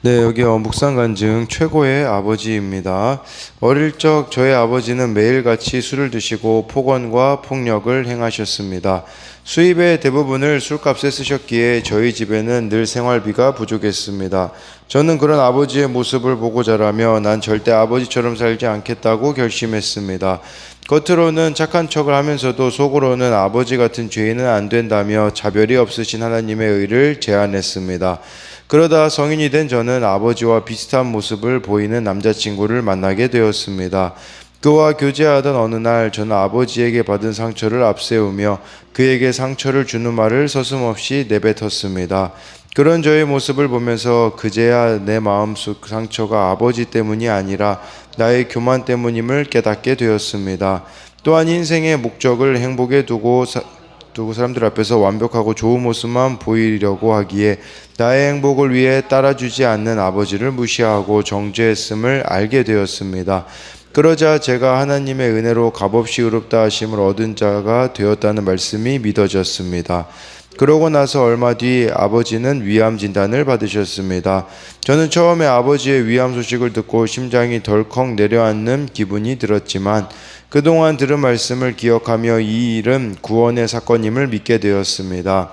네, 여기 어, 묵상간증 최고의 아버지입니다. 어릴 적 저의 아버지는 매일같이 술을 드시고 폭언과 폭력을 행하셨습니다. 수입의 대부분을 술값에 쓰셨기에 저희 집에는 늘 생활비가 부족했습니다. 저는 그런 아버지의 모습을 보고 자라며 난 절대 아버지처럼 살지 않겠다고 결심했습니다. 겉으로는 착한 척을 하면서도 속으로는 아버지 같은 죄인은 안 된다며 자별이 없으신 하나님의 의를 제안했습니다. 그러다 성인이 된 저는 아버지와 비슷한 모습을 보이는 남자친구를 만나게 되었습니다. 그와 교제하던 어느 날 저는 아버지에게 받은 상처를 앞세우며 그에게 상처를 주는 말을 서슴없이 내뱉었습니다. 그런 저의 모습을 보면서 그제야 내 마음속 상처가 아버지 때문이 아니라 나의 교만 때문임을 깨닫게 되었습니다. 또한 인생의 목적을 행복에 두고 사- 두고 사람들 앞에서 완벽하고 좋은 모습만 보이려고 하기에 나의 행복을 위해 따라주지 않는 아버지를 무시하고 정죄했음을 알게 되었습니다. 그러자 제가 하나님의 은혜로 값없이 의롭다 하심을 얻은 자가 되었다는 말씀이 믿어졌습니다. 그러고 나서 얼마 뒤 아버지는 위암 진단을 받으셨습니다. 저는 처음에 아버지의 위암 소식을 듣고 심장이 덜컥 내려앉는 기분이 들었지만 그동안 들은 말씀을 기억하며 이 일은 구원의 사건임을 믿게 되었습니다.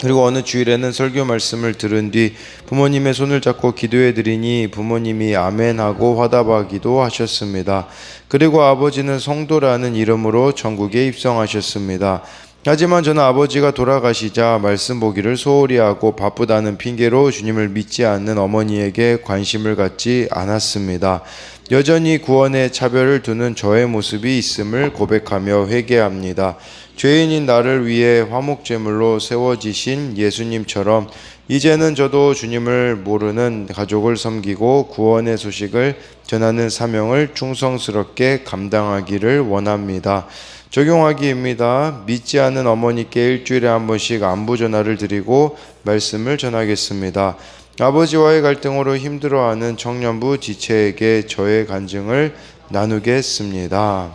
그리고 어느 주일에는 설교 말씀을 들은 뒤 부모님의 손을 잡고 기도해 드리니 부모님이 아멘하고 화답하기도 하셨습니다. 그리고 아버지는 성도라는 이름으로 천국에 입성하셨습니다. 하지만 저는 아버지가 돌아가시자 말씀 보기를 소홀히 하고 바쁘다는 핑계로 주님을 믿지 않는 어머니에게 관심을 갖지 않았습니다. 여전히 구원에 차별을 두는 저의 모습이 있음을 고백하며 회개합니다. 죄인인 나를 위해 화목제물로 세워지신 예수님처럼 이제는 저도 주님을 모르는 가족을 섬기고 구원의 소식을 전하는 사명을 충성스럽게 감당하기를 원합니다. 적용하기입니다. 믿지 않는 어머니께 일주일에 한 번씩 안부 전화를 드리고 말씀을 전하겠습니다. 아버지와의 갈등으로 힘들어하는 청년부 지체에게 저의 간증을 나누겠습니다.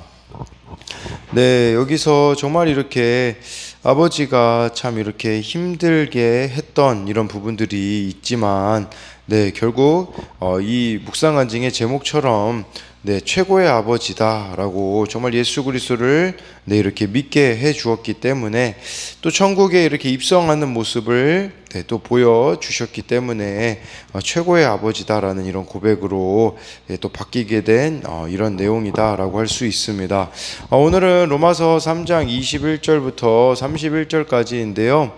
네, 여기서 정말 이렇게 아버지가 참 이렇게 힘들게 했던 이런 부분들이 있지만, 네, 결국 어, 이 묵상 간증의 제목처럼 네, 최고의 아버지다라고 정말 예수 그리스도를 네, 이렇게 믿게 해 주었기 때문에 또 천국에 이렇게 입성하는 모습을 네, 또 보여 주셨기 때문에 어, 최고의 아버지다라는 이런 고백으로 예, 또 바뀌게 된 어, 이런 내용이다라고 할 수 있습니다. 어, 오늘은 로마서 3장 21절부터 31절까지인데요.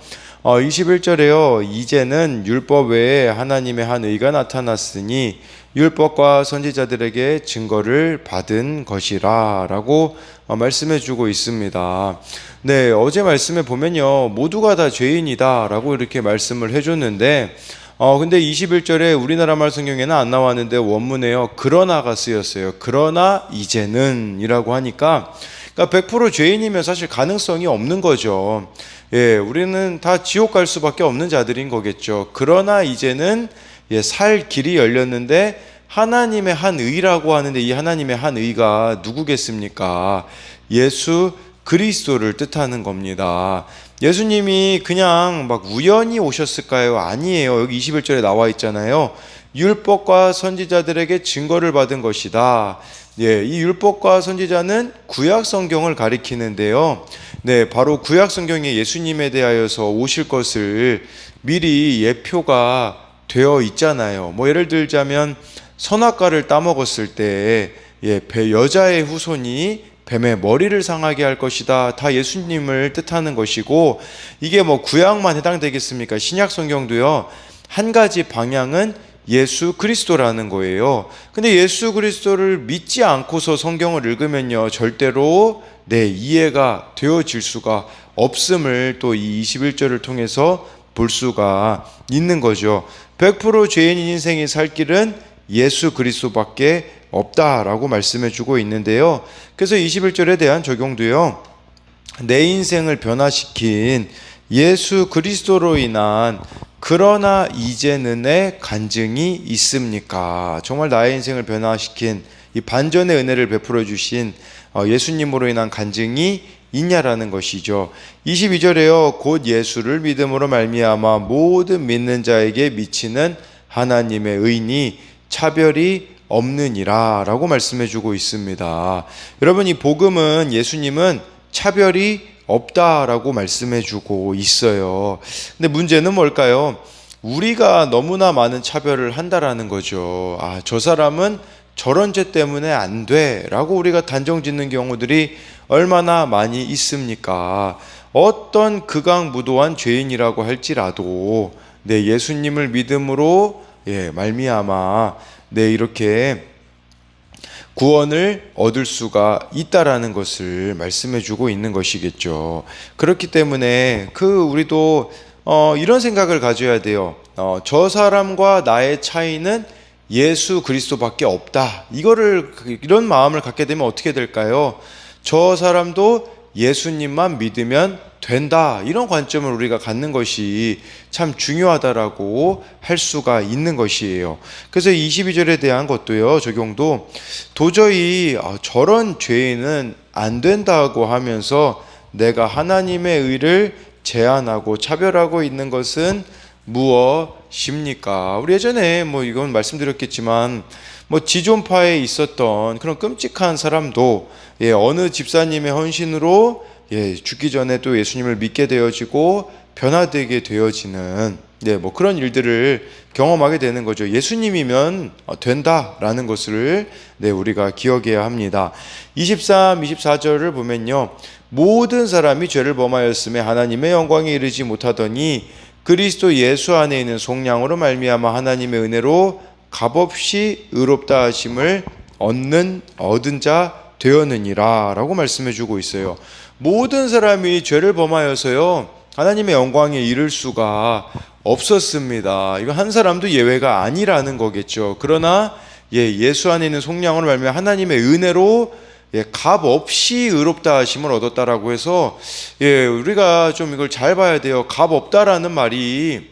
어, 21절에요. 이제는 율법 외에 하나님의 한 의가 나타났으니 율법과 선지자들에게 증거를 받은 것이라 라고 어, 말씀해 주고 있습니다. 네, 어제 말씀에 보면요. 모두가 다 죄인이다 라고 이렇게 말씀을 해 줬는데 어 근데 21절에 우리나라 말 성경에는 안 나왔는데 원문에요. 그러나가 쓰였어요. 그러나 이제는 이라고 하니까 그러니까 100% 죄인이면 사실 가능성이 없는 거죠. 예, 우리는 다 지옥 갈 수밖에 없는 자들인 거겠죠. 그러나 이제는 예, 살 길이 열렸는데 하나님의 한 의라고 하는데 이 하나님의 한 의가 누구겠습니까? 예수 그리스도를 뜻하는 겁니다. 예수님이 그냥 막 우연히 오셨을까요? 아니에요. 여기 21절에 나와 있잖아요. 율법과 선지자들에게 증거를 받은 것이다. 예, 이 율법과 선지자는 구약 성경을 가리키는데요. 네, 바로 구약 성경에 예수님에 대하여서 오실 것을 미리 예표가 되어 있잖아요. 뭐 예를 들자면 선악과를 따먹었을 때 예, 배 여자의 후손이 뱀의 머리를 상하게 할 것이다. 다 예수님을 뜻하는 것이고 이게 뭐 구약만 해당되겠습니까? 신약 성경도요. 한 가지 방향은 예수 그리스도라는 거예요. 근데 예수 그리스도를 믿지 않고서 성경을 읽으면요. 절대로 내 이해가 되어질 수가 없음을 또 이 21절을 통해서 볼 수가 있는 거죠. 100% 죄인인 인생이 살 길은 예수 그리스도밖에 없다라고 말씀해 주고 있는데요. 그래서 21절에 대한 적용도요. 내 인생을 변화시킨 예수 그리스도로 인한 그러나 이제는의 간증이 있습니까? 정말 나의 인생을 변화시킨 이 반전의 은혜를 베풀어 주신 어, 예수님으로 인한 간증이 있냐라는 것이죠. 22절에요. 곧 예수를 믿음으로 말미암아 모든 믿는 자에게 미치는 하나님의 의인이 차별이 없느니라 라고 말씀해 주고 있습니다. 여러분 이 복음은 예수님은 차별이 없다라고 말씀해 주고 있어요. 근데 문제는 뭘까요? 우리가 너무나 많은 차별을 한다라는 거죠. 아, 저 사람은 저런 죄 때문에 안 돼. 라고 우리가 단정 짓는 경우들이 얼마나 많이 있습니까? 어떤 극악무도한 죄인이라고 할지라도, 네, 예수님을 믿음으로, 예, 말미암아, 네, 이렇게 구원을 얻을 수가 있다라는 것을 말씀해 주고 있는 것이겠죠. 그렇기 때문에 그 우리도 어, 이런 생각을 가져야 돼요. 어, 저 사람과 나의 차이는 예수 그리스도밖에 없다. 이거를 이런 마음을 갖게 되면 어떻게 될까요? 저 사람도 예수님만 믿으면 된다. 이런 관점을 우리가 갖는 것이 참 중요하다라고 할 수가 있는 것이에요. 그래서 22절에 대한 것도요, 적용도 도저히 아, 저런 죄인은 안 된다고 하면서 내가 하나님의 의를 제한하고 차별하고 있는 것은 무엇입니까? 우리 예전에 뭐 이건 말씀드렸겠지만 뭐 지존파에 있었던 그런 끔찍한 사람도 예, 어느 집사님의 헌신으로 예, 죽기 전에 또 예수님을 믿게 되어지고 변화되게 되어지는 네, 뭐 그런 일들을 경험하게 되는 거죠. 예수님이면 어, 된다라는 것을 네, 우리가 기억해야 합니다. 23, 24절을 보면요. 모든 사람이 죄를 범하였음에 하나님의 영광에 이르지 못하더니 그리스도 예수 안에 있는 속량으로 말미암아 하나님의 은혜로 값없이 의롭다 하심을 얻는 얻은 자 되었느니라 라고 말씀해 주고 있어요. 모든 사람이 죄를 범하여서요. 하나님의 영광에 이를 수가 없었습니다. 이거 한 사람도 예외가 아니라는 거겠죠. 그러나 예, 예수 안에 있는 속량으로 말미암아 하나님의 은혜로 예, 값 없이 의롭다 하심을 얻었다라고 해서 예, 우리가 좀 이걸 잘 봐야 돼요. 값 없다라는 말이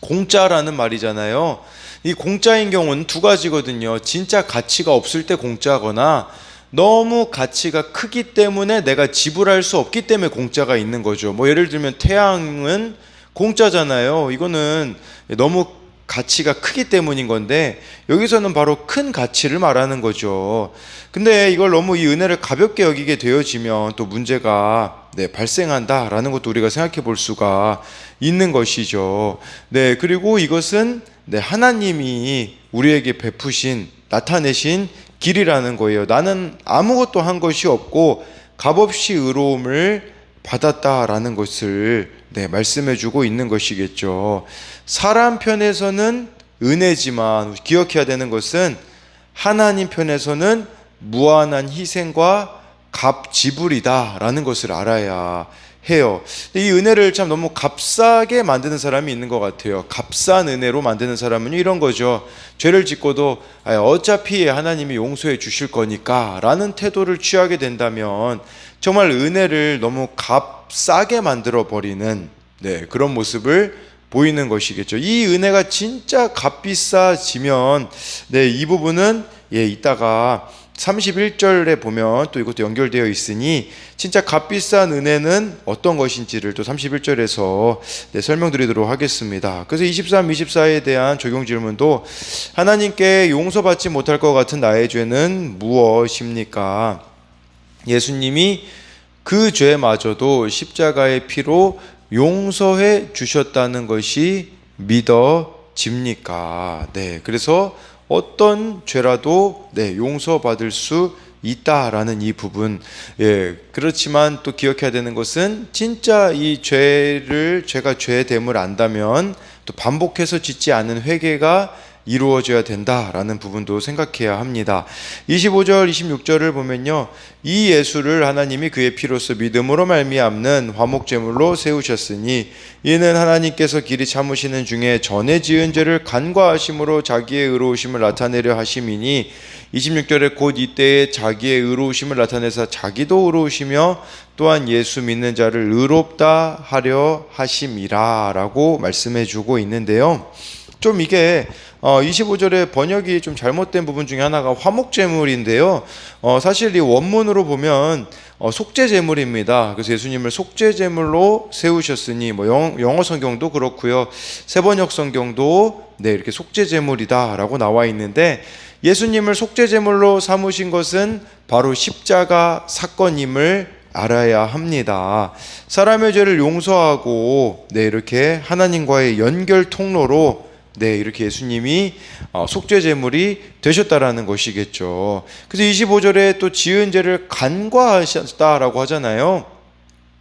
공짜라는 말이잖아요. 이 공짜인 경우는 두 가지거든요. 진짜 가치가 없을 때 공짜거나 너무 가치가 크기 때문에 내가 지불할 수 없기 때문에 공짜가 있는 거죠. 뭐 예를 들면 태양은 공짜잖아요. 이거는 너무 가치가 크기 때문인 건데 여기서는 바로 큰 가치를 말하는 거죠. 근데 이걸 너무 이 은혜를 가볍게 여기게 되어지면 또 문제가 네, 발생한다라는 것도 우리가 생각해 볼 수가 있는 것이죠. 네, 그리고 이것은 네, 하나님이 우리에게 베푸신 나타내신 길이라는 거예요. 나는 아무것도 한 것이 없고 값없이 의로움을 받았다라는 것을 네, 말씀해 주고 있는 것이겠죠. 사람 편에서는 은혜지만 기억해야 되는 것은 하나님 편에서는 무한한 희생과 값 지불이다라는 것을 알아야 해요. 이 은혜를 참 너무 값싸게 만드는 사람이 있는 것 같아요. 값싼 은혜로 만드는 사람은 이런 거죠. 죄를 짓고도 어차피 하나님이 용서해 주실 거니까 라는 태도를 취하게 된다면 정말 은혜를 너무 값싸게 만들어 버리는 네, 그런 모습을 보이는 것이겠죠. 이 은혜가 진짜 값비싸지면 네, 이 부분은 예, 이따가 31절에 보면 또 이것도 연결되어 있으니 진짜 값비싼 은혜는 어떤 것인지를 또 31절에서 네, 설명드리도록 하겠습니다. 그래서 23, 24에 대한 적용 질문도 하나님께 용서받지 못할 것 같은 나의 죄는 무엇입니까? 예수님이 그 죄마저도 십자가의 피로 용서해 주셨다는 것이 믿어집니까? 네. 그래서 어떤 죄라도 네, 용서받을 수 있다라는 이 부분. 예. 그렇지만 또 기억해야 되는 것은 진짜 이 죄를 죄가 죄됨을 안다면 또 반복해서 짓지 않은 회개가 이루어져야 된다라는 부분도 생각해야 합니다. 25절, 26절을 보면요. 이 예수를 하나님이 그의 피로서 믿음으로 말미암는 화목 제물로 세우셨으니 이는 하나님께서 길이 참으시는 중에 전에 지은 죄를 간과하심으로 자기의 의로우심을 나타내려 하심이니 26절에 곧 이때에 자기의 의로우심을 나타내사 자기도 의로우시며 또한 예수 믿는 자를 의롭다 하려 하심이라라고 말씀해 주고 있는데요. 좀 이게 어, 25절의 번역이 좀 잘못된 부분 중에 하나가 화목제물인데요. 어, 사실 이 원문으로 보면 어, 속죄제물입니다. 그래서 예수님을 속죄제물로 세우셨으니 뭐 영, 영어 성경도 그렇고요. 세번역 성경도 네 이렇게 속죄제물이다라고 나와 있는데 예수님을 속죄제물로 삼으신 것은 바로 십자가 사건임을 알아야 합니다. 사람의 죄를 용서하고 네 이렇게 하나님과의 연결 통로로 네 이렇게 예수님이 어, 속죄 제물이 되셨다라는 것이겠죠. 그래서 25절에 또 지은 죄를 간과하셨다라고 하잖아요.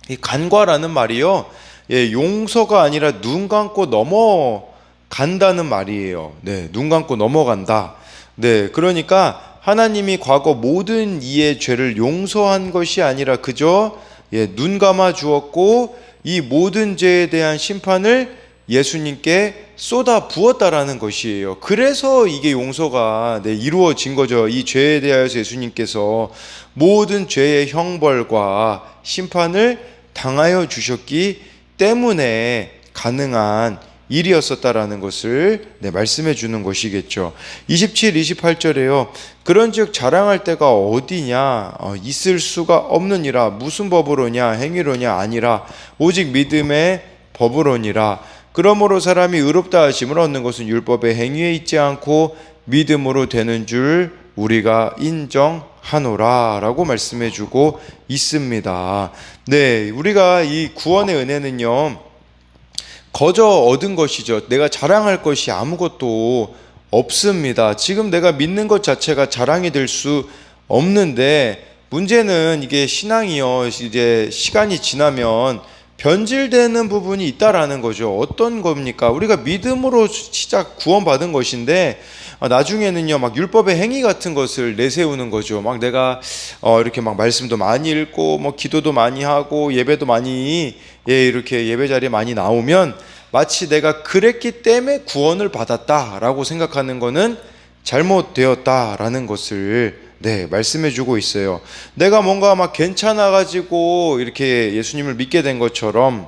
이 간과라는 말이요. 예, 용서가 아니라 눈 감고 넘어간다는 말이에요. 네, 눈 감고 넘어간다. 네, 그러니까 하나님이 과거 모든 이의 죄를 용서한 것이 아니라 그저 예, 눈 감아 주었고 이 모든 죄에 대한 심판을 예수님께 쏟아 부었다라는 것이에요. 그래서 이게 용서가 네, 이루어진 거죠. 이 죄에 대하여서 예수님께서 모든 죄의 형벌과 심판을 당하여 주셨기 때문에 가능한 일이었었다라는 것을 네, 말씀해 주는 것이겠죠. 27, 28절에요. 그런즉 자랑할 때가 어디냐? 어, 있을 수가 없느니라. 무슨 법으로냐? 행위로냐? 아니라 오직 믿음의 법으로니라. 그러므로 사람이 의롭다 하심을 얻는 것은 율법의 행위에 있지 않고 믿음으로 되는 줄 우리가 인정하노라라고 말씀해 주고 있습니다. 네, 우리가 이 구원의 은혜는요. 거저 얻은 것이죠. 내가 자랑할 것이 아무것도 없습니다. 지금 내가 믿는 것 자체가 자랑이 될 수 없는데 문제는 이게 신앙이요. 이제 시간이 지나면 변질되는 부분이 있다라는 거죠. 어떤 겁니까? 우리가 믿음으로 시작 구원받은 것인데 아, 나중에는요 막 율법의 행위 같은 것을 내세우는 거죠. 막 내가 어, 이렇게 막 말씀도 많이 읽고 뭐 기도도 많이 하고 예배도 많이 예 이렇게 예배 자리에 많이 나오면 마치 내가 그랬기 때문에 구원을 받았다라고 생각하는 거는 잘못되었다라는 것을 네, 말씀해 주고 있어요. 내가 뭔가 막 괜찮아 가지고 이렇게 예수님을 믿게 된 것처럼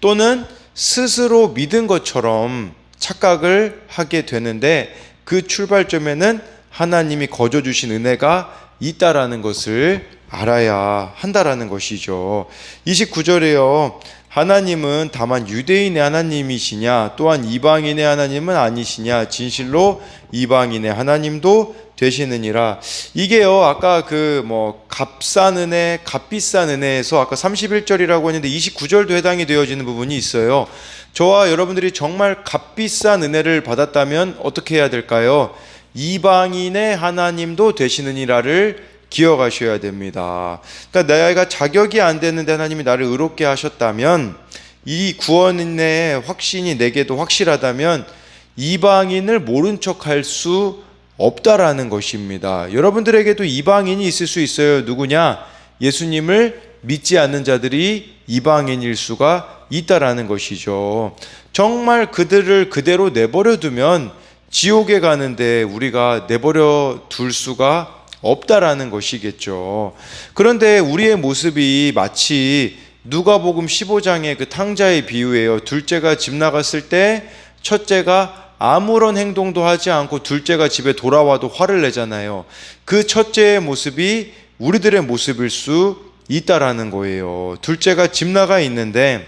또는 스스로 믿은 것처럼 착각을 하게 되는데 그 출발점에는 하나님이 거저 주신 은혜가 있다라는 것을 알아야 한다라는 것이죠. 29절에요. 하나님은 다만 유대인의 하나님이시냐 또한 이방인의 하나님은 아니시냐 진실로 이방인의 하나님도 되시느니라. 이게요 아까 그 뭐 값싼 은혜 값비싼 은혜에서 아까 31절이라고 했는데 29절도 해당이 되어지는 부분이 있어요. 저와 여러분들이 정말 값비싼 은혜를 받았다면 어떻게 해야 될까요? 이방인의 하나님도 되시느니라를 기억하셔야 됩니다. 그러니까 내가 자격이 안 되는데 하나님이 나를 의롭게 하셨다면 이 구원의 확신이 내게도 확실하다면 이방인을 모른 척할 수 없다라는 것입니다. 여러분들에게도 이방인이 있을 수 있어요. 누구냐? 예수님을 믿지 않는 자들이 이방인일 수가 있다라는 것이죠. 정말 그들을 그대로 내버려 두면 지옥에 가는데 우리가 내버려 둘 수가 없다라는 것이겠죠. 그런데 우리의 모습이 마치 누가복음 15장의 그 탕자의 비유예요. 둘째가 집 나갔을 때 첫째가 아무런 행동도 하지 않고 둘째가 집에 돌아와도 화를 내잖아요. 그 첫째의 모습이 우리들의 모습일 수 있다라는 거예요. 둘째가 집 나가 있는데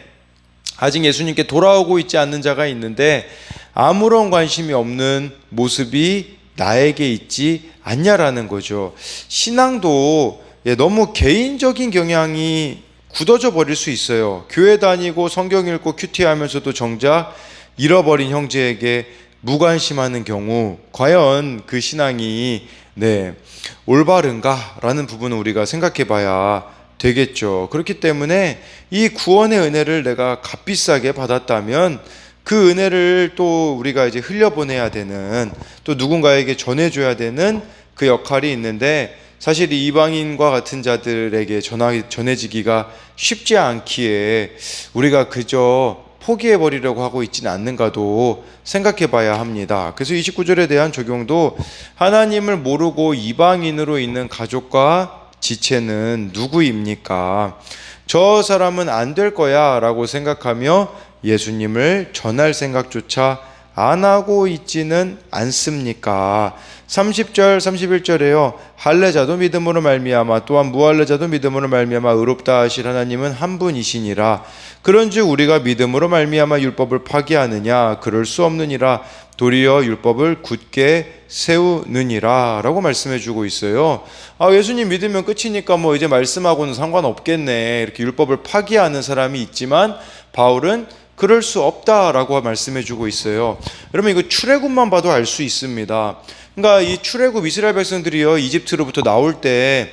아직 예수님께 돌아오고 있지 않는 자가 있는데 아무런 관심이 없는 모습이 나에게 있지 않냐라는 거죠. 신앙도 예, 너무 개인적인 경향이 굳어져 버릴 수 있어요. 교회 다니고 성경 읽고 큐티 하면서도 정작 잃어버린 형제에게 무관심하는 경우 과연 그 신앙이 네, 올바른가라는 부분을 우리가 생각해 봐야 되겠죠. 그렇기 때문에 이 구원의 은혜를 내가 값비싸게 받았다면 그 은혜를 또 우리가 이제 흘려보내야 되는 또 누군가에게 전해줘야 되는 그 역할이 있는데 사실 이 이방인과 같은 자들에게 전하, 전해지기가 쉽지 않기에 우리가 그저 포기해 버리려고 하고 있지는 않는가도 생각해 봐야 합니다. 그래서 29절에 대한 적용도 하나님을 모르고 이방인으로 있는 가족과 지체는 누구입니까? 저 사람은 안 될 거야 라고 생각하며 예수님을 전할 생각조차 안 하고 있지는 않습니까? 30절 31절에요. 할례자도 믿음으로 말미암아 또한 무할례자도 믿음으로 말미암아 의롭다 하실 하나님은 한 분이시니라. 그런즉 우리가 믿음으로 말미암아 율법을 파기하느냐 그럴 수 없느니라. 도리어 율법을 굳게 세우느니라라고 말씀해 주고 있어요. 아, 예수님 믿으면 끝이니까 뭐 이제 말씀하고는 상관없겠네. 이렇게 율법을 파기하는 사람이 있지만 바울은 그럴 수 없다라고 말씀해 주고 있어요. 여러분 이거 출애굽만 봐도 알 수 있습니다. 그러니까 이 출애굽 이스라엘 백성들이요 이집트로부터 나올 때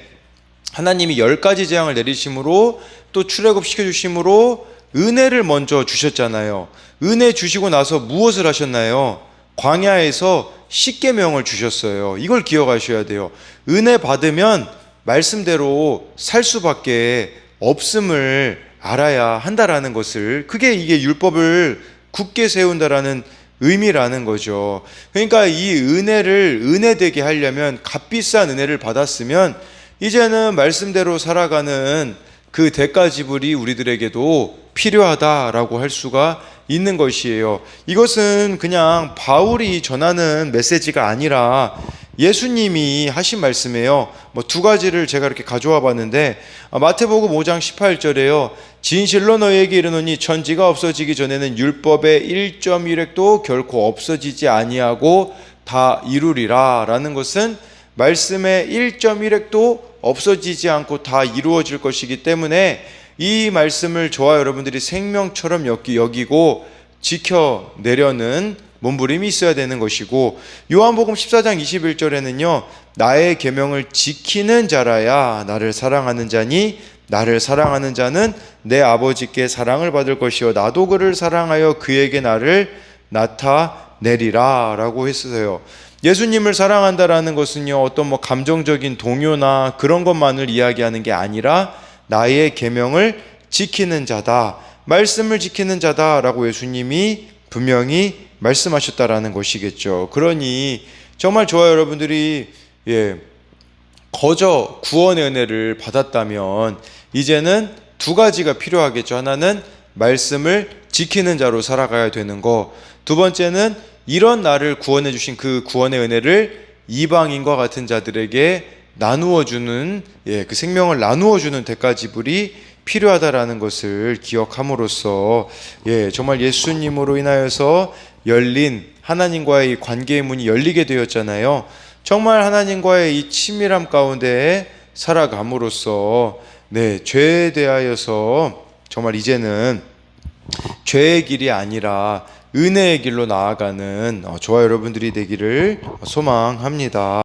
하나님이 열 가지 재앙을 내리심으로 또 출애굽 시켜 주심으로 은혜를 먼저 주셨잖아요. 은혜 주시고 나서 무엇을 하셨나요? 광야에서 십계명을 주셨어요. 이걸 기억하셔야 돼요. 은혜 받으면 말씀대로 살 수밖에 없음을 알아야 한다라는 것을 그게 이게 율법을 굳게 세운다라는 의미라는 거죠. 그러니까 이 은혜를 은혜되게 하려면 값비싼 은혜를 받았으면 이제는 말씀대로 살아가는 그 대가 지불이 우리들에게도 필요하다라고 할 수가 있는 것이에요. 이것은 그냥 바울이 전하는 메시지가 아니라 예수님이 하신 말씀이에요. 뭐 두 가지를 제가 이렇게 가져와 봤는데 아, 마태복음 5장 18절에요. 진실로 너희에게 이르노니 천지가 없어지기 전에는 율법의 1.1획도 결코 없어지지 아니하고 다 이루리라라는 것은 말씀의 1.1획도 없어지지 않고 다 이루어질 것이기 때문에 이 말씀을 저와 여러분들이 생명처럼 여기, 여기고 지켜내려는 몸부림이 있어야 되는 것이고 요한복음 14장 21절에는요 나의 계명을 지키는 자라야 나를 사랑하는 자니 나를 사랑하는 자는 내 아버지께 사랑을 받을 것이요 나도 그를 사랑하여 그에게 나를 나타내리라라고 했어요. 예수님을 사랑한다라는 것은요 어떤 뭐 감정적인 동요나 그런 것만을 이야기하는 게 아니라 나의 계명을 지키는 자다. 말씀을 지키는 자다라고 예수님이 분명히 말씀하셨다라는 것이겠죠. 그러니 정말 저와 여러분들이 예, 거저 구원의 은혜를 받았다면 이제는 두 가지가 필요하겠죠. 하나는 말씀을 지키는 자로 살아가야 되는 거. 두 번째는 이런 나를 구원해 주신 그 구원의 은혜를 이방인과 같은 자들에게 나누어 주는 예, 그 생명을 나누어 주는 대가 지불이 필요하다라는 것을 기억함으로써 예, 정말 예수님으로 인하여서 열린 하나님과의 관계의 문이 열리게 되었잖아요. 정말 하나님과의 이 친밀함 가운데 살아감으로써 네, 죄에 대하여서 정말 이제는 죄의 길이 아니라 은혜의 길로 나아가는 어, 저와 여러분들이 되기를 소망합니다.